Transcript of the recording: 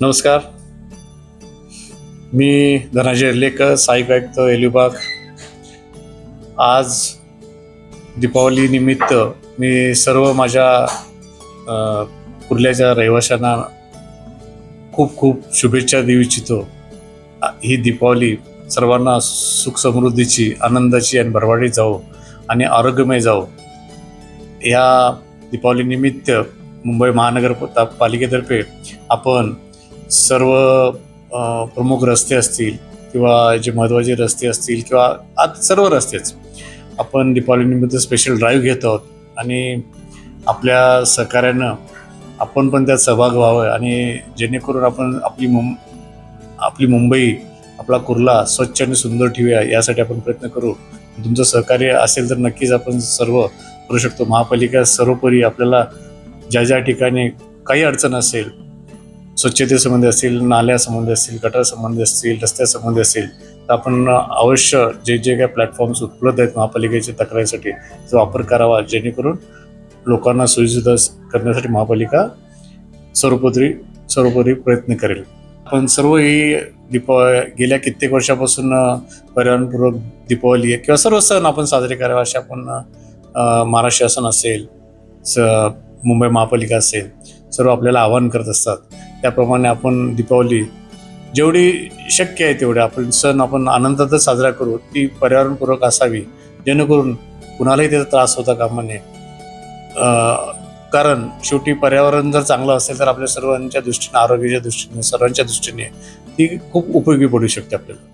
नमस्कार. मी धनाजय लेकर साईक आयुक्त एलिबाग आज दीपावली निमित्त मी सर्व माझ्या कुर्ल्याच्या रहिवाशांना खूप खूप शुभेच्छा देऊ इच्छितो. ही दीपावली सर्वांना सुख समृद्धीची आनंदाची आणि भरवाडी जावो आणि आरोग्यमय जावो. या दीपावलीनिमित्त मुंबई महानगर पालिकेतर्फे आपण सर्व प्रमुख रस्ते असतील किंवा जे महत्त्वाचे रस्ते असतील किंवा आज सर्व रस्तेच आपण दीपावलीनिमित्त स्पेशल ड्राईव्ह घेत आहोत. आणि आपल्या सहकार्यानं आपण पण त्यात सहभाग व्हावं आणि जेणेकरून आपण आपली मुं आपली मुंबई आपला कुर्ला स्वच्छ आणि सुंदर ठेवूया यासाठी आपण प्रयत्न करू. तुमचं सहकार्य असेल तर नक्कीच आपण सर्व करू शकतो. महापालिका सर्वोपरी आपल्याला ज्या ज्या ठिकाणी काही अडचण असेल स्वच्छतेसंबंधी असतील नाल्यासंबंधी असतील गटारसंबंधी असतील रस्त्यासंबंधी असेल तर आपण अवश्य जे जे काही प्लॅटफॉर्म्स उपलब्ध आहेत महापालिकेच्या तक्रारीसाठी त्याचा वापर करावा जेणेकरून लोकांना सोयीसुविधा करण्यासाठी महापालिका सर्वपरी सर्वोपरी प्रयत्न करेल. आपण सर्व ही दीपा गेल्या कित्येक वर्षापासून पर्यावरणपूर्वक दीपावली आहे किंवा सर्व सण आपण साजरे करावे असे आपण महाराष्ट्र शासन असेल स मुंबई महापालिका असेल सर्व आपल्याला आवाहन करत असतात. त्याप्रमाणे आपण दीपावली जेवढी शक्य आहे तेवढे आपण सण आपण आनंदातच साजरा करू ती पर्यावरणपूरक असावी. जेणेकरून कुणालाही त्याचा त्रास होता कामा नये. कारण शेवटी पर्यावरण जर चांगलं असेल तर आपल्या सर्वांच्या दृष्टीने आरोग्याच्या दृष्टीने सर्वांच्या दृष्टीने ती खूप उपयोगी पडू शकते आपल्याला.